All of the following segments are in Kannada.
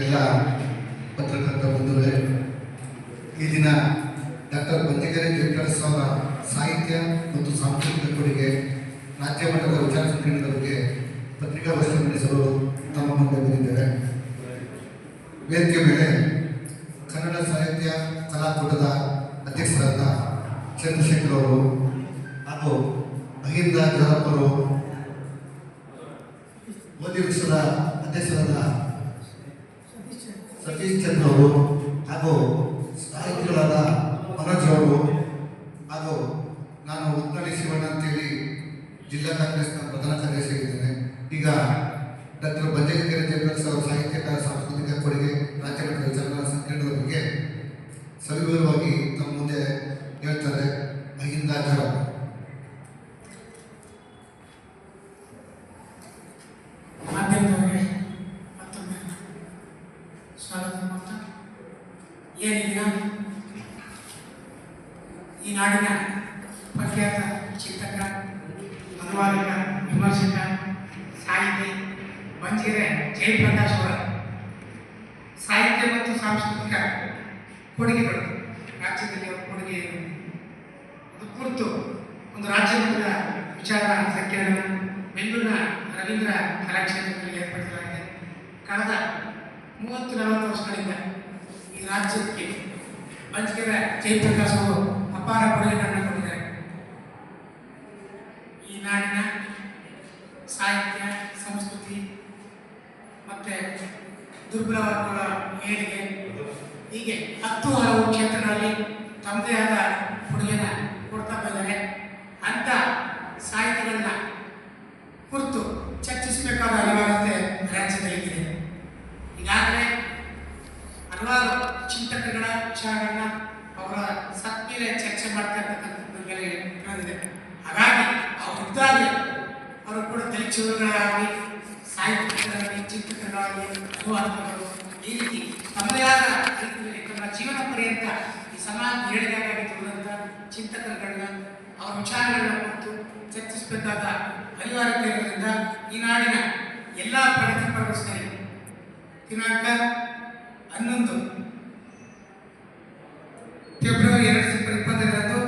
ಎಲ್ಲ ಪತ್ರಕರ್ತ ಬಂಧುಗಳೇ, ಈ ದಿನ ಡಾಕ್ಟರ್ ಬಂದಿಗೆರೆ ವೆಂಕಟೇಶ್ ಅವರ ಸಾಹಿತ್ಯ ಮತ್ತು ಸಾಂಸ್ಕೃತಿಕ ಕೊಡುಗೆ, ರಾಜ್ಯ ಮಟ್ಟದ ವಿಚಾರ ಸಂಕಿರಣದ ಬಗ್ಗೆ ಪತ್ರಿಕಾಗೋಷ್ಠಿ ನಡೆಸಲು ತಮ್ಮ ಮುಂದೆ ಬಂದಿದ್ದಾರೆ. ವೇದಿಕೆ ಮೇಲೆ ಕನ್ನಡ ಸಾಹಿತ್ಯ ಕಲಾಕೂಟದ ಅಧ್ಯಕ್ಷರಾದ ಚಂದ್ರಶೇಖರ್ ಅವರು ಹಾಗೂ ಅಹಿಂದ ಜಾರಪ್ಪರು ಮೋದಿ ವೃಕ್ಷದ ಅಧ್ಯಕ್ಷರಾದ ಸತೀಶ್ ಚಂದ್ರ ಅವರು ಹಾಗೂ ಸಾಹಿತಿಗಳಾದ ಮನೋಜ್ ಅವರು ಹಾಗೂ ನಾನು ಉತ್ತಳಿ ಶಿವಣ್ಣ ಅಂತೇಳಿ ಜಿಲ್ಲಾ ಕಾಂಗ್ರೆಸ್ನ ಪ್ರಧಾನ ಕಾರ್ಯದರ್ಶಿಯಾಗಿದ್ದೇನೆ ಈಗ ಡಾಕ್ಟರ್ ಬಂಜಗೆರೆ ಜಯಪ್ರಕಾಶ್ ಅವರ ಸಾಹಿತ್ಯಕ ಸಾಂಸ್ಕೃತಿಕ ಕೊಡುಗೆ ರಾಜ್ಯ ಮಟ್ಟದ ವಿಚಾರಗಳ ಸಂಕಿರಣದ ಬಗ್ಗೆ ಸವಿವರವಾಗಿ ತಮ್ಮ ಮುಂದೆ ಹೇಳ್ತಾರೆ ಅಹಿಂದಾಚಾರ ಮಾಧ್ಯಮದವರಿಗೆ ಮತ್ತೊಮ್ಮೆ ಸ್ವಾಗತ ಮಾಡ್ತಾ ಏನಿದಿನ ಈ ನಾಡಿನ ಪ್ರಖ್ಯಾತ ಚಿಂತಕ, ಅನುವಾದಕ, ವಿಮರ್ಶಕ, ಸಾಹಿತಿ ಬಂಜೀರೆ ಜಯಪ್ರಕಾಶ್ ಅವರ ಸಾಹಿತ್ಯ ಮತ್ತು ಸಾಂಸ್ಕೃತಿಕ ಕೊಡುಗೆಗಳು ರಾಜ್ಯದಲ್ಲಿ ಅವರ ಕೊಡುಗೆ? ಅದು ಕುರಿತು ಒಂದು ರಾಜ್ಯ ಮಟ್ಟದ ವಿಚಾರ ಸಂಕಿರಣ ಬೆಂಗಳೂರಿನ ರವೀಂದ್ರ ಕಲಾಕ್ಷೇತ್ರದಲ್ಲಿ ಏರ್ಪಡಿಸಲಾಗಿದೆ ಕಳೆದ ಮೂವತ್ತು ನಲವತ್ತು ವರ್ಷಗಳಿಂದ ಈ ರಾಜ್ಯಕ್ಕೆ ಬಂಜಗೆರೆ ಜಯಪ್ರಕಾಶ್ ಅವರು ಅಪಾರ ಕೊಡುಗೆಗಳನ್ನು ಕೊಟ್ಟಿದ್ದಾರೆ. ಈ ನಾಡಿನ ಸಾಹಿತ್ಯ, ಸಂಸ್ಕೃತಿ ಮತ್ತೆ ದುರ್ಬಲ ವರ್ಗಗಳ ಏಳಿಗೆ ಹೀಗೆ ಹತ್ತು ಹಲವು ಕ್ಷೇತ್ರಗಳಲ್ಲಿ ತಮ್ಮದೇ ಆದ ಕೊಡುಗೆನ ಕೊಡ್ತಾ ಬಂದರೆ ಅಂತ ಸಾಹಿತ್ಯಗಳನ್ನ ಕುರಿತು ಚರ್ಚಿಸಬೇಕಾದ ಅನಿವಾರ್ಯತೆ ರಾಜ್ಯದಲ್ಲಿದೆ ಈಗಾಗಲೇ ಹಲವಾರು ಚಿಂತಕಗಳ ವಿಚಾರಗಳನ್ನ ಅವರ ಚರ್ಚೆ ಇರ್ತಕ್ಕಂಥದ್ದು ಮೇಲೆ ತಿಳಿದಿದೆ ಹಾಗಾಗಿ ಅವರಿದ್ದಾಗೆ ಅವರು ಕೂಡ ದಲಿತಗಳಾಗಲಿ ಸಾಹಿತ್ಯಗಳಾಗಲಿ ಚಿಂತಕರಾಗಲಿ ಅನುವಾದಕರು ಈ ರೀತಿ ತಮ್ಮದೇ ಆದ ರೀತಿಯಲ್ಲಿ ತಮ್ಮ ಜೀವನ ಪರ್ಯಂತ ಈ ಸಮಾಜ ಏಳಿಗೆಗಾಗಿ ದುಡಿದಂಥ ಚಿಂತಕರುಗಳನ್ನ ಅವರ ವಿಚಾರಗಳನ್ನ ಕುರಿತು ಚರ್ಚಿಸಬೇಕಾದ ಅನಿವಾರ್ಯತೆ ಇರೋದ್ರಿಂದ ಈ ನಾಡಿನ ಎಲ್ಲ ಪ್ರಗತಿಪರ ದಿನಾಂಕ ಹನ್ನೊಂದು. ಫೆಬ್ರವರಿ ಎರಡು ಸಾವಿರದ ಇಪ್ಪತ್ತೆರಡರಂದು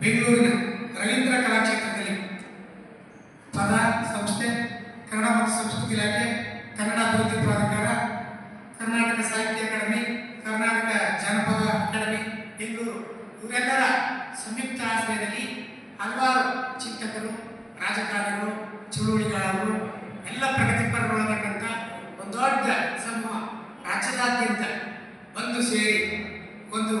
ಬೆಂಗಳೂರಿನ ರವೀಂದ್ರ ಕಲಾಕ್ಷೇತ್ರದಲ್ಲಿ ಪದ ಸಂಸ್ಥೆ, ಕನ್ನಡ ಮತ್ತು ಸಂಸ್ಕೃತಿ ಇಲಾಖೆ, ಕನ್ನಡ ಅಭಿವೃದ್ಧಿ ಪ್ರಾಧಿಕಾರ, ಕರ್ನಾಟಕ ಸಾಹಿತ್ಯ ಅಕಾಡೆಮಿ, ಕರ್ನಾಟಕ ಜಾನಪದ ಅಕಾಡೆಮಿ, ಬೆಂಗಳೂರು. ಇವರೆಲ್ಲರ ಸಂಯುಕ್ತ ಆಶ್ರಯದಲ್ಲಿ ಹಲವಾರು ಚಿಂತಕರು, ರಾಜಕಾರಣಿಗಳು ಚಳುವಳಿಗಾರರು ಎಲ್ಲ ಪ್ರಗತಿಪರಗೊಳ್ಳತಕ್ಕಂಥ ಒಂದು ದೊಡ್ಡ ರಾಜ್ಯದಾದ್ಯಂತ ಒಂದು ಸೇರಿ, ಒಂದು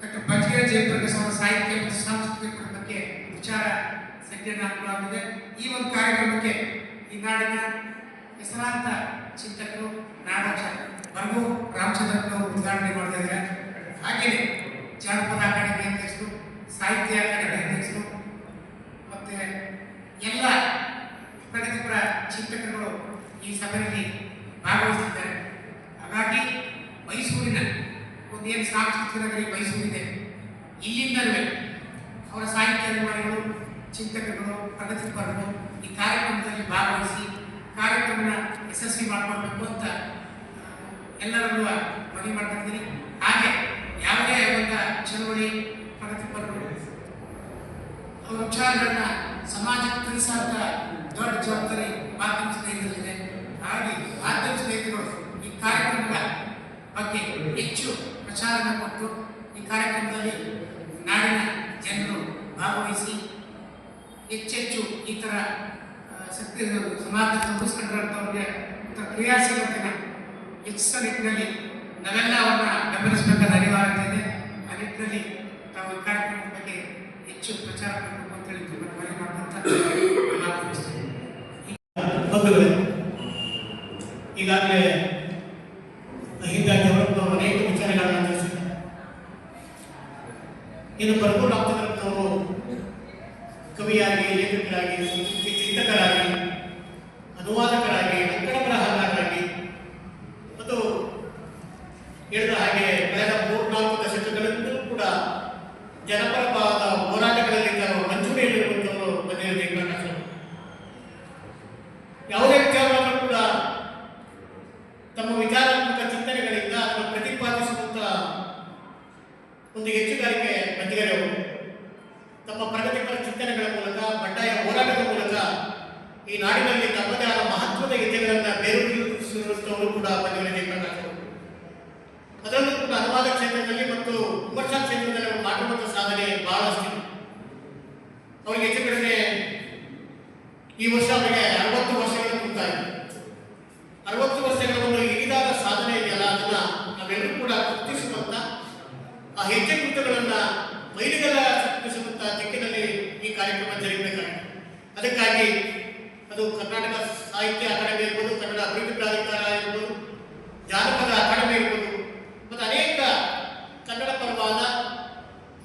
ಡಾಕ್ಟರ್ ಬಜ್ಗೇರ ಜಯಪ್ರಕಾಶ್ ಸಾಹಿತ್ಯ ಮತ್ತು ಸಾಂಸ್ಕೃತಿಕ ಬಗ್ಗೆ ವಿಚಾರ ಸಂಕಿರಣ ಆಗಿದೆ ಈ ಒಂದು ಕಾರ್ಯಕ್ರಮಕ್ಕೆ ಈ ನಾಡಿನ ಹೆಸರಾಂತ ಚಿಂತಕರು ನಾಡೋಚ ರಘು ರಾಮಚಂದ್ರನವರು ಉದ್ಘಾಟನೆ ಮಾಡ್ತಾ ಇದ್ದಾರೆ. ಹಾಗೆಯೇ ಜಾನಪದ ಅಕಾಡೆಮಿ ಅಧ್ಯಕ್ಷರು, ಸಾಹಿತ್ಯ ಅಕಾಡೆಮಿ ಅಧ್ಯಕ್ಷರು ಮತ್ತೆ ಎಲ್ಲ ಪ್ರಗತಿಪರ ಚಿಂತಕರು ಈ ಸಭೆಯಲ್ಲಿ ಭಾಗವಹಿಸಿದ್ದಾರೆ. ಹಾಗಾಗಿ ಮೈಸೂರಿನ ಒಂದೇನು ಸಾಂಸ್ಕೃತಿಕ ನಗರಿ ಮೈಸೂರಿದೆ. ಇಲ್ಲಿಂದಲೇ ಅವರ ಸಾಹಿತ್ಯ ಅಭಿಮಾನಿಗಳು ಚಿಂತಕರು ಪ್ರಗತಿಪರರು ಈ ಕಾರ್ಯಕ್ರಮದಲ್ಲಿ ಭಾಗವಹಿಸಿ ಕಾರ್ಯಕ್ರಮನ ಯಶಸ್ವಿ ಮಾಡಿಕೊಳ್ಬೇಕು ಅಂತ ಎಲ್ಲರಲ್ಲೂ ಮನವಿ ಮಾಡ್ತಾ ಹಾಗೆ ಯಾವುದೇ ಒಂದು ಚಳವಳಿ ಪ್ರಗತಿಪರರು ಅವರ ವಿಚಾರಗಳನ್ನ ಸಮಾಜಕ್ಕೆ ತಿಳಿಸುವಂತ ದೊಡ್ಡ ಜವಾಬ್ದಾರಿ ಮಾಧ್ಯಮ ಸ್ನೇಹಿತರಿದೆ ಹಾಗೆ ಮಾಧ್ಯಮ ಸ್ನೇಹಿತರು ಈ ಕಾರ್ಯಕ್ರಮದ ಬಗ್ಗೆ ಹೆಚ್ಚು ಪ್ರಚಾರವನ್ನು ಕೊಟ್ಟು ಈ ಕಾರ್ಯಕ್ರಮದಲ್ಲಿ ನಾಡಿನ ಜನರು ಭಾಗವಹಿಸಿ ಹೆಚ್ಚೆಚ್ಚು ಈ ಥರ ಶಕ್ತಿ ಸಮಾಜ ಸಂಭವಿಸ್ಕೊಂಡಿರೋಂಥವ್ರಿಗೆ ಒಂಥರ ಕ್ರಿಯಾಶೀಲತೆನ ಹೆಚ್ಚಿಸುವ ನಿಟ್ಟಿನಲ್ಲಿ ನಾವೆಲ್ಲ ಅವರನ್ನ ಬೆಂಬಲಿಸಬೇಕಾದ ಅನಿವಾರ್ಯತೆ ಇದೆ ಆ ನಿಟ್ಟಿನಲ್ಲಿ ತಾವು ಈ ಕಾರ್ಯಕ್ರಮದ ಬಗ್ಗೆ ಹೆಚ್ಚು ಪ್ರಚಾರ ಮಾಡಬೇಕು ಅಂತ ಹೇಳಿ ತುಂಬ ಮನವಿ. ಬಂಧುಗಳೇ ಈಗಾಗಲೇ ಇನ್ನು ಬರ್ಕೊಂಡು ಕವಿಯಾಗಿ, ಲೇಖಕರಾಗಿ, ಚಿಂತಕರಾಗಿ, ಅನುವಾದಕರಾಗಿ ಅಕ್ಕಡ ಬರಹಗಾರರಾಗಿ ಮತ್ತು ಹೇಳಿದ ಹಾಗೆ ಕಳೆದ ಮೂರ್ನಾಲ್ಕು ದಶಕಗಳಿಂದಲೂ ಕೂಡ ಜನಪರವಾದ ಹೋರಾಟಗಳಲ್ಲಿ ತಾವು ಮಂಜೂರಿಯಲ್ಲಿರುವಂಥವರು ಮನೆಯಲ್ಲಿ ಪ್ರಕಾಶ್ ಯಾವುದೇ ವಿಚಾರವನ್ನು ಕೂಡ ತಮ್ಮ ವಿಚಾರಾತ್ಮಕ ಚಿಂತನೆಗಳಿಂದ ಅಥವಾ ಪ್ರತಿಪಾದಿಸುವಂತಹ ಒಂದು ಹೆಚ್ಚುಗಾರಿಕೆ ಮಂಜಿಗರೆಯವರು ತಮ್ಮ ಪ್ರಗತಿಪರ ಚಿಂತನೆಗಳ ಮೂಲಕ, ಬಂಡಾಯ ಹೋರಾಟದ ಮೂಲಕ ಈ ನಾಡಿನಲ್ಲಿ ತಮ್ಮದೇ ಆದ ಮಹತ್ವದ ಹೆಜ್ಜೆಗಳನ್ನು ಬೇರೂರಿಸಿರುವವರು ಕೂಡ ಮಂಜಿಗರೆ ಅದರಲ್ಲೂ ಕೂಡ ಅನುವಾದ ಕ್ಷೇತ್ರದಲ್ಲಿ ಮತ್ತು ವಿಮರ್ಶಾ ಕ್ಷೇತ್ರದಲ್ಲಿ ಅವರು ಮಾಡಿರುವಂಥ ಸಾಧನೆ ಬಹಳಷ್ಟಿದೆ. ಅವರಿಗೆ ಹೆಚ್ಚು ಕಡಿಮೆ ಈ ವರ್ಷ ಅವರಿಗೆ ಅರವತ್ತು ವರ್ಷಗಳ ಕುರಿತಾಗಿದೆ ಅರವತ್ತು ವರ್ಷಗಳ ಒಂದು ಇಳಿದಾದ ಸಾಧನೆ ಇದೆಯಲ್ಲ, ಅದನ್ನ ನಾವೆಲ್ಲರೂ ಕೂಡ ಗುರುತಿಸುವಂತ ಆ ಹೆಜ್ಜೆ ಕೃತಗಳನ್ನ ಮೈಲಿಗಲ್ಲ ಚಿತ್ರಿಸುವಂತ ದಿಕ್ಕಿನಲ್ಲಿ ಈ ಕಾರ್ಯಕ್ರಮ ಜರುಗಬೇಕಾಗಿದೆ. ಅದಕ್ಕಾಗಿ ಅದು ಕರ್ನಾಟಕ ಸಾಹಿತ್ಯ ಅಕಾಡೆಮಿ ಇರ್ಬೋದು ಕನ್ನಡ ಅಭಿವೃದ್ಧಿ ಪ್ರಾಧಿಕಾರ ಇರ್ಬೋದು ಜಾನಪದ ಅಕಾಡೆಮಿ ಇರ್ಬೋದು ಮತ್ತು ಅನೇಕ ಕನ್ನಡ ಪರವಾದ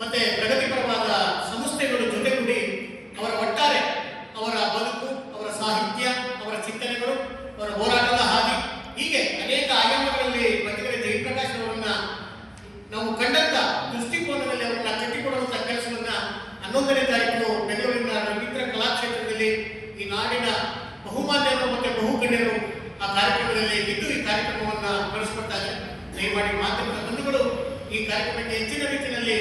ಮತ್ತೆ ಪ್ರಗತಿಪರವಾದ ಸಂಸ್ಥೆಗಳು ಜೊತೆಗೂಡಿ ಅವರ ಒಟ್ಟಾರೆ ಅವರ ಬದುಕು ಅವರ ಸಾಹಿತ್ಯ ಅವರ ಚಿಂತನೆಗಳು ಅವರ ಹೋರಾಟದ ಹಾದಿ ಹೀಗೆ ಅನೇಕ ಆಯಾಮಗಳಲ್ಲಿ ಮಧ್ಯದಲ್ಲಿ ಜಯಪ್ರಕಾಶ್ ಅವರನ್ನ ನಾವು ಕಂಡಂತ ದೃಷ್ಟಿಕೋನದಲ್ಲಿ ಅವರನ್ನ ಕಟ್ಟಿಕೊಡುವಂತ ಕೆಲಸವನ್ನ ಹನ್ನೊಂದನೇ ತಾರೀಕು ಬೆಂಗಳೂರಿನ ರವೀಂದ್ರ ಕಲಾಕ್ಷೇತ್ರದಲ್ಲಿ ಈ ನಾಡಿನ ಬಹುಮಾನ್ಯರು ಮತ್ತು ಬಹುಗಣ್ಯರು ಆ ಕಾರ್ಯಕ್ರಮದಲ್ಲಿ ಇದ್ದು ಈ ಕಾರ್ಯಕ್ರಮವನ್ನು ನಡೆಸಿಕೊಡ್ತಾರೆ ದಯಮಾಡಿ ಮಾಧ್ಯಮದ ಬಂಧುಗಳು ಈ ಕಾರ್ಯಕ್ರಮಕ್ಕೆ ಹೆಚ್ಚಿನ ರೀತಿಯಲ್ಲಿ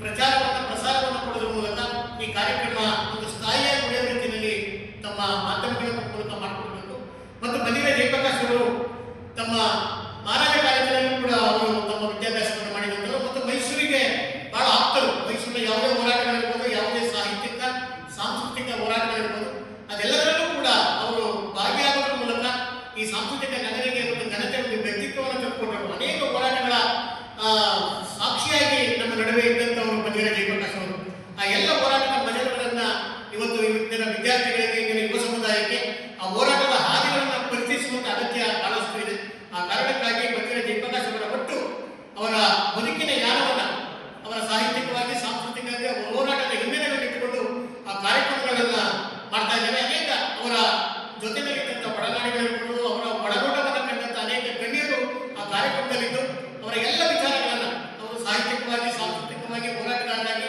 ಪ್ರಚಾರವನ್ನು, ಪ್ರಸಾರವನ್ನು ಕೊಡೋದ್ರ ಮೂಲಕ ಈ ಕಾರ್ಯಕ್ರಮ ಒಂದು ಸ್ಥಾಯಿಯಾಗಿ ಉಳಿಯುವ ರೀತಿಯಲ್ಲಿ ತಮ್ಮ ಮಾಧ್ಯಮಗಳ ಮೂಲಕ ಮಾಡಿಕೊಡಬೇಕು. ಮತ್ತು ಮನೆಯ ಜಯಪ್ರಕಾಶ್ ಅವರು ತಮ್ಮ ಮಹಾರಾಜ ಕಾಲೇಜಿನಲ್ಲೂ ಕೂಡ ಅವರು ತಮ್ಮ ವಿದ್ಯಾಭ್ಯಾಸವನ್ನು ಮಾಡಿದಂತರು ಮತ್ತು ಮೈಸೂರಿಗೆ ಬಹಳ ಆಪ್ತರು ಮೈಸೂರಿನ ಯಾವುದೇ ಹೋರಾಟಗಳಿರ್ಬೋದು ಯಾವುದೇ ಸಾಹಿತ್ಯಿಕ ಸಾಂಸ್ಕೃತಿಕ ಹೋರಾಟಗಳಿರ್ಬೋದು ಅದೆಲ್ಲದರಲ್ಲೂ ಕೂಡ ಅವರು ಭಾಗಿಯಾಗೋದ್ರ ಮೂಲಕ ಈ ಸಾಂಸ್ಕೃತಿಕ ನಗರಿಗೆ ಒಂದು ಘನತೆ ಒಂದು ವ್ಯಕ್ತಿತ್ವವನ್ನು ತಂದುಕೊಟ್ಟರು ಅನೇಕ ಹೋರಾಟಗಳ ಆ, ಸಾಕ್ಷಿಯಾಗಿ ನಮ್ಮ ನಡುವೆ ಇದ್ದಂಥವರು ಬಂದಿರ ಜಯಪ್ರಕಾಶ್ ಅವರು ಆ ಎಲ್ಲ ಹೋರಾಟದ ಮಜಲುಗಳನ್ನ ಇವತ್ತು ಇವತ್ತಿನ ವಿದ್ಯಾರ್ಥಿಗಳಿಗೆ ಇಂದಿನ ಯುವ ಸಮುದಾಯಕ್ಕೆ ಆ ಹೋರಾಟದ ಹಾದಿಗಳನ್ನ ಪರಿಚಯಿಸುವಂತ ಅಗತ್ಯ ಬಹಳಷ್ಟು ಇದೆ ಆ ಕಾರಣಕ್ಕಾಗಿ ಬಂದಿರ ಜಯಪ್ರಕಾಶ್ ಅವರ ಒಟ್ಟು ಅವರ ಬದುಕಿನ ಯಾನವನ್ನ ಅವರ ಸಾಹಿತ್ಯಿಕವಾಗಿ ಸಾಂಸ್ಕೃತಿಕವಾಗಿ ಅವರ ಹೋರಾಟದ ಹಿನ್ನೆಲೆಗಳನ್ನು ಇಟ್ಟುಕೊಂಡು ಆ ಕಾರ್ಯಕ್ರಮಗಳನ್ನ ಮಾಡ್ತಾ ಇದ್ದಾರೆ ಅನೇಕ ಅವರ ಜೊತೆಯಲ್ಲಿದ್ದಂಥ ಒಡನಾಡಿಗಳಿರ್ಬೋದು ಅವರ ಒಳನೋಟವನ್ನು ಕಂಡಂತ ಅನೇಕ ಗಣ್ಯರು ಆ ಕಾರ್ಯಕ್ರಮದಲ್ಲಿದ್ದು ಅವರ ಎಲ್ಲ ವಿಚಾರಗಳನ್ನ ಅವರು ಸಾಹಿತ್ಯಿಕವಾಗಿ ಸಾಂಸ್ಕೃತಿಕವಾಗಿ ಹೋರಾಟಗಾರರಾಗಿ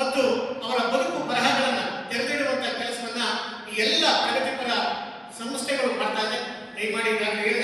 ಮತ್ತು ಅವರ ಬದುಕು ಬರಹಗಳನ್ನ ತೆರೆದಿಡುವಂತ ಕೆಲಸವನ್ನ ಈ ಎಲ್ಲ ಪ್ರಗತಿಪರ ಸಂಸ್ಥೆಗಳು ಮಾಡ್ತಾ ಇದೆ ದಯಮಾಡಿ ನಾನು ಹೇಳಿದ